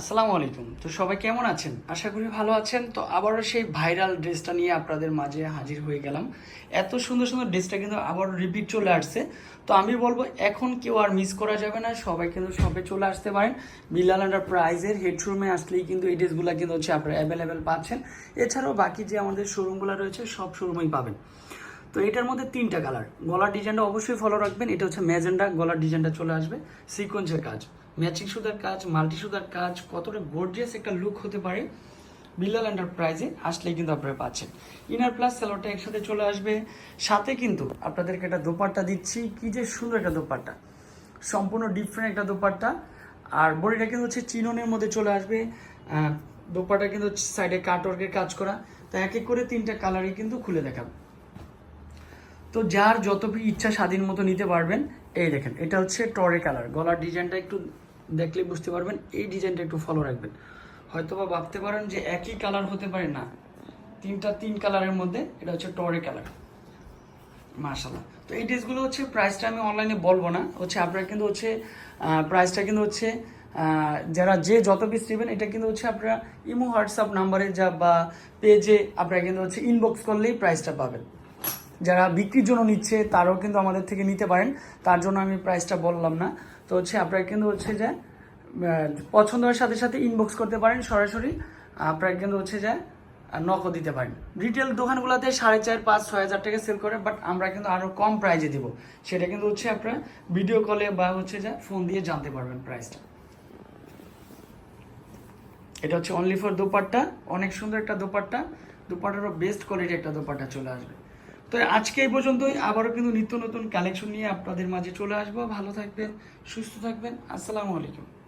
আসসালামু আলাইকুম। তো সবাই কেমন আছেন? আশা করি ভালো আছেন। তো আবারও সেই ভাইরাল ড্রেসটা নিয়ে আপনাদের মাঝে হাজির হয়ে গেলাম। এত সুন্দর সুন্দর ড্রেসটা কিন্তু আবারও রিপিট চলে আসছে। তো আমি বলব, এখন কেউ আর মিস করা যাবে না। সবাই কিন্তু সবে চলে আসতে পারেন। বিল্লাল প্রাইজের হেডরুমে আসলেই কিন্তু এই ড্রেসগুলো কিন্তু হচ্ছে আপনারা অ্যাভেলেবেল পাচ্ছেন। এছাড়াও বাকি যে আমাদের শোরুমগুলো রয়েছে, সব শোরুমেই পাবেন। তো এটার মধ্যে তিনটা কালার গলার ডিজাইনটা অবশ্যই ফলো রাখবেন। এটা হচ্ছে ম্যাজেন্ডা গলার ডিজাইনটা চলে আসবে। সিকোয়েন্সের কাজ। ম্যাচিং সুতার কাজ মাল্টি সুতার কাজ কতটা গর্জিয়াস একটা লুক হতে পারে বিল্লাল এন্টারপ্রাইজে আসলেই কিন্তু আপনারা পাচ্ছেন। ইনার প্লাস সেলোটা একসাথে চলে আসবে। সাথে কিন্তু আপনাদেরকে একটা দোপাট্টা দিচ্ছি। কি যে সুন্দর একটা দোপাট্টা। সম্পূর্ণ ডিফারেন্ট একটা দোপাট্টা। আর বডিটা কিন্তু হচ্ছে চিননের মধ্যে চলে আসবে। আহ, দোপাট্টা কিন্তু সাইডে কাটওয়ার্কের কাজ করা। তো এক এক করে তিনটা কালারই কিন্তু খুলে দেখাবো। তো যার যত ইচ্ছা স্বাধীন মতো নিতে পারবেন, এই দেখেন, এটা হচ্ছে টরে কালার। গলার ডিজাইনটা একটু দেখলে বুঝতে পারবেন, এই ডিজাইনটা একটু ফলো রাখবেন। হয়তো বা ভাবতে পারেন যে একই কালার হতে পারে না, তিনটা তিন কালারের মধ্যে এটা হচ্ছে টরে কালার। মার্শাল্লাহ তো এই ড্রেসগুলো হচ্ছে প্রাইসটা আমি অনলাইনে বলব না, হচ্ছে আপনারা কিন্তু হচ্ছে প্রাইসটা কিন্তু হচ্ছে যারা যে যত পিস নেবেন, এটা কিন্তু হচ্ছে আপনারা ইমো হোয়াটসঅ্যাপ নাম্বারে যা বা পেজে আপনারা কিন্তু হচ্ছে ইনবক্স করলেই প্রাইসটা পাবেন। যারা বিক্রির জন্য নিচ্ছে তারাও কিন্তু আমাদের থেকে নিতে পারেন। তার জন্য আমি প্রাইসটা বললাম না। তো হচ্ছে আপনারা কিন্তু হচ্ছে যে আহ, পছন্দ হওয়ার সাথে সাথে ইনবক্স করতে পারেন সরাসরি। আপনারা কিন্তু হচ্ছে যে নকও দিতে পারেন। রিটেল দোকানগুলোতে সাড়ে চার পাঁচ ছয় হাজার টাকা সেল করে বাট আমরা কিন্তু আরও কম প্রাইজে দিব। সেটা কিন্তু হচ্ছে আপনারা ভিডিও কলে বা হচ্ছে যে ফোন দিয়ে জানতে পারবেন প্রাইসটা এটা হচ্ছে অনলি ফর দোপাট্টা। অনেক সুন্দর একটা দোপাট্টা। দোপাট্টারও বেস্ট কোয়ালিটি একটা দোপাট্টা চলে আসবে। তো আজকে এই পর্যন্তই। আবারও কিন্তু নিত্য নতুন কালেকশন নিয়ে আপনাদের মাঝে চলে আসব। ভালো থাকবেন, সুস্থ থাকবেন। আসসালামু আলাইকুম।